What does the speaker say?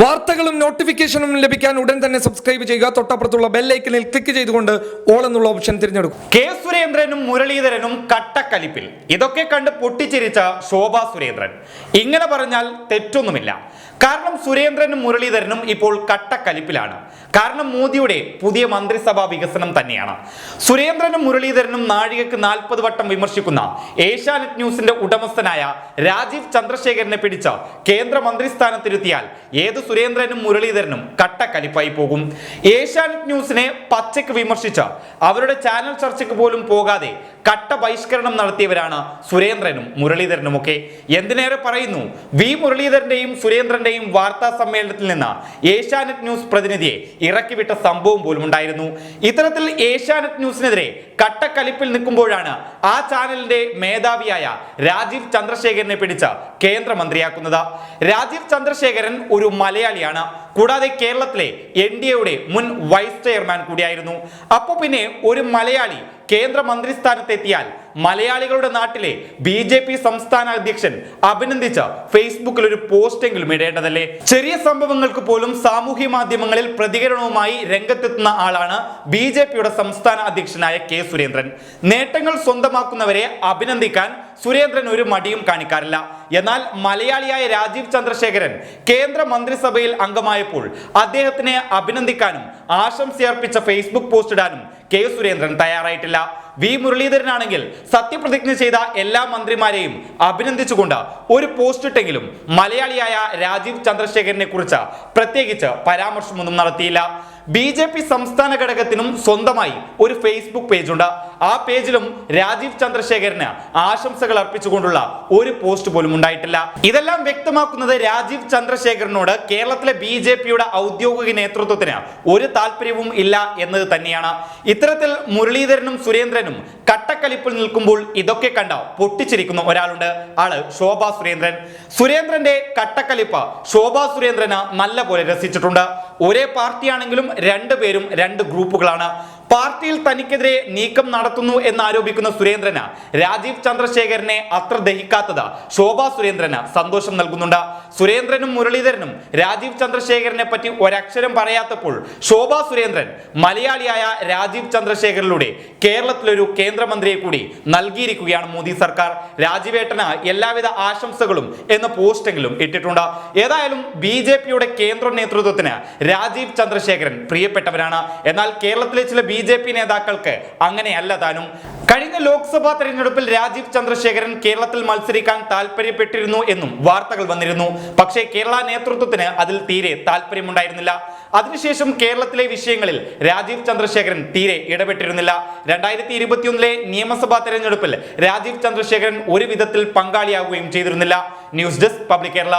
വാർത്തകളും നോട്ടിഫിക്കേഷനും ലഭിക്കാൻ ഉടൻ തന്നെ സബ്സ്ക്രൈബ് ചെയ്യുക. തൊട്ടപ്പുറത്തുള്ള ബെല്ലൈക്കനിൽ ക്ലിക്ക് ചെയ്തുകൊണ്ട് ഓൾ എന്നുള്ള ഓപ്ഷൻ തിരഞ്ഞെടുക്കും. കെ സുരേന്ദ്രനും മുരളീധരനും കട്ടക്കലിപ്പിൽ. ഇതൊക്കെ കണ്ട് പൊട്ടിച്ചിരിച്ച ശോഭാ സുരേന്ദ്രൻ. ഇങ്ങനെ പറഞ്ഞാൽ തെറ്റൊന്നുമില്ല. കാരണം സുരേന്ദ്രനും മുരളീധരനും ഇപ്പോൾ കട്ടക്കലിപ്പിലാണ്. കാരണം മോദിയുടെ പുതിയ മന്ത്രിസഭാ വികസനം തന്നെയാണ്. സുരേന്ദ്രനും മുരളീധരനും നാഴികക്ക് നാൽപ്പത് വട്ടം വിമർശിക്കുന്ന ഏഷ്യാനെറ്റ് ന്യൂസിന്റെ ഉടമസ്ഥനായ രാജീവ് ചന്ദ്രശേഖരനെ പിടിച്ച കേന്ദ്ര മന്ത്രിസ്ഥാനത്തിരുത്തിയാൽ ഏത് സുരേന്ദ്രനും മുരളീധരനും കട്ടക്കലിപ്പായി പോകും. ഏഷ്യാനെറ്റ് ന്യൂസിനെ പച്ചയ്ക്ക് വിമർശിച്ച അവരുടെ ചാനൽ ചർച്ചയ്ക്ക് പോലും പോകാതെ കട്ട ബഹിഷ്കരണം നടത്തിയവരാണ് സുരേന്ദ്രനും മുരളീധരനും ഒക്കെ. എന്തിനേറെ പറയുന്നു? വി മുരളീധരന്റെയും സുരേന്ദ്രന്റെയും വാർത്താ സമ്മേളനത്തിൽ നിന്ന് ഏഷ്യാനെറ്റ് ന്യൂസ് പ്രതിനിധിയെ ഇറക്കിവിട്ട സംഭവം പോലും ഉണ്ടായിരുന്നു. ഇത്തരത്തിൽ ഏഷ്യാനെറ്റ് ന്യൂസിനെതിരെ കട്ടക്കലിപ്പിൽ നിൽക്കുമ്പോഴാണ് ആ ചാനലിന്റെ മേധാവിയായ രാജീവ് ചന്ദ്രശേഖരനെ പിടിച്ച് കേന്ദ്രമന്ത്രിയാക്കുന്നത്. രാജീവ് ചന്ദ്രശേഖരൻ ഒരു മലയാളിയാണ്. കൂടാതെ കേരളത്തിലെ എൻ ഡി എയുടെ മുൻ വൈസ് ചെയർമാൻ കൂടിയായിരുന്നു. അപ്പൊ പിന്നെ ഒരു മലയാളി കേന്ദ്ര സ്ഥാനത്തെത്തിയാൽ മലയാളികളുടെ നാട്ടിലെ ബി ജെ പി സംസ്ഥാന അധ്യക്ഷൻ അഭിനന്ദിച്ച ഫേസ്ബുക്കിൽ ഒരു പോസ്റ്റെങ്കിലും ഇടേണ്ടതല്ലേ? ചെറിയ സംഭവങ്ങൾക്ക് പോലും സാമൂഹ്യ മാധ്യമങ്ങളിൽ പ്രതികരണവുമായി രംഗത്തെത്തുന്ന ആളാണ് ബി ജെ പിയുടെ സംസ്ഥാന അധ്യക്ഷനായ കെ സുരേന്ദ്രൻ. നേട്ടങ്ങൾ സ്വന്തമാക്കുന്നവരെ അഭിനന്ദിക്കാൻ സുരേന്ദ്രൻ ഒരു മടിയും കാണിക്കാറില്ല. എന്നാൽ മലയാളിയായ രാജീവ് ചന്ദ്രശേഖരൻ കേന്ദ്ര മന്ത്രിസഭയിൽ അംഗമായപ്പോൾ അദ്ദേഹത്തിനെ അഭിനന്ദിക്കാനും ആശംസയർപ്പിച്ച ഫേസ്ബുക്ക് പോസ്റ്റ് ഇടാനും കെ സുരേന്ദ്രൻ തയ്യാറായിട്ടില്ല. വി മുരളീധരനാണെങ്കിൽ സത്യപ്രതിജ്ഞ ചെയ്ത എല്ലാ മന്ത്രിമാരെയും അഭിനന്ദിച്ചുകൊണ്ട് ഒരു പോസ്റ്റ് ഇട്ടെങ്കിലും മലയാളിയായ രാജീവ് ചന്ദ്രശേഖരനെ കുറിച്ച് പ്രത്യേകിച്ച് പരാമർശമൊന്നും നടത്തിയില്ല. ബി ജെ പി സംസ്ഥാന ഘടകത്തിനും സ്വന്തമായി ഒരു ഫേസ്ബുക്ക് പേജുണ്ട്. ആ പേജിലും രാജീവ് ചന്ദ്രശേഖരന് ആശംസകൾ അർപ്പിച്ചുകൊണ്ടുള്ള ഒരു പോസ്റ്റ് പോലും ഉണ്ടായിട്ടില്ല. ഇതെല്ലാം വ്യക്തമാക്കുന്നത് രാജീവ് ചന്ദ്രശേഖരനോട് കേരളത്തിലെ ബി ജെ പിയുടെ ഔദ്യോഗിക നേതൃത്വത്തിന് ഒരു താല്പര്യവും ഇല്ല എന്നത് തന്നെയാണ്. ഇത്തരത്തിൽ മുരളീധരനും സുരേന്ദ്രനും കട്ടക്കലിപ്പിൽ നിൽക്കുമ്പോൾ ഇതൊക്കെ കണ്ട പൊട്ടിച്ചിരിക്കുന്ന ഒരാളുണ്ട്. ആൾ ശോഭാ സുരേന്ദ്രൻ. സുരേന്ദ്രന്റെ കട്ടക്കലിപ്പ് ശോഭാ സുരേന്ദ്രന് നല്ല പോലെ രസിച്ചിട്ടുണ്ട്. ഒരേ പാർട്ടിയാണെങ്കിലും രണ്ടുപേരും രണ്ട് ഗ്രൂപ്പുകളാണ് പാർട്ടിയിൽ തനിക്കെതിരെ നീക്കം നടത്തുന്നു എന്നാരോപിക്കുന്ന സുരേന്ദ്രന് രാജീവ് ചന്ദ്രശേഖരനെ അത്ര ദഹിക്കാത്തത് ശോഭാ സുരേന്ദ്രന് സന്തോഷം നൽകുന്നുണ്ട്. സുരേന്ദ്രനും മുരളീധരനും രാജീവ് ചന്ദ്രശേഖരനെ പറ്റി ഒരക്ഷരം പറയാത്തപ്പോൾ ശോഭാ സുരേന്ദ്രൻ മലയാളിയായ രാജീവ് ചന്ദ്രശേഖരനിലൂടെ കേരളത്തിലൊരു കേന്ദ്രമന്ത്രിയെ കൂടി നൽകിയിരിക്കുകയാണ് മോദി സർക്കാർ. രാജീവേട്ടന് എല്ലാവിധ ആശംസകളും എന്ന പോസ്റ്റെങ്കിലും ഇട്ടിട്ടുണ്ട്. ഏതായാലും ബി ജെ പിയുടെ കേന്ദ്ര നേതൃത്വത്തിന് രാജീവ് ചന്ദ്രശേഖരൻ പ്രിയപ്പെട്ടവരാണ്. എന്നാൽ കേരളത്തിലെ ചില ബി ജെ പി നേതാക്കൾക്ക് അങ്ങനെയല്ല താനും. കഴിഞ്ഞ ലോക്സഭാ തെരഞ്ഞെടുപ്പിൽ രാജീവ് ചന്ദ്രശേഖരൻ കേരളത്തിൽ മത്സരിക്കാൻ താല്പര്യപ്പെട്ടിരുന്നു എന്നും വാർത്തകൾ വന്നിരുന്നു. പക്ഷേ കേരള നേതൃത്വത്തിന് അതിൽ തീരെ താല്പര്യമുണ്ടായിരുന്നില്ല. അതിനുശേഷം കേരളത്തിലെ വിഷയങ്ങളിൽ രാജീവ് ചന്ദ്രശേഖരൻ തീരെ ഇടപെട്ടിരുന്നില്ല. രണ്ടായിരത്തി ഇരുപത്തിയൊന്നിലെ നിയമസഭാ തെരഞ്ഞെടുപ്പിൽ രാജീവ് ചന്ദ്രശേഖരൻ ഒരു വിധത്തിൽ പങ്കാളിയാവുകയും ചെയ്തിരുന്നില്ല. News desk public Kerala.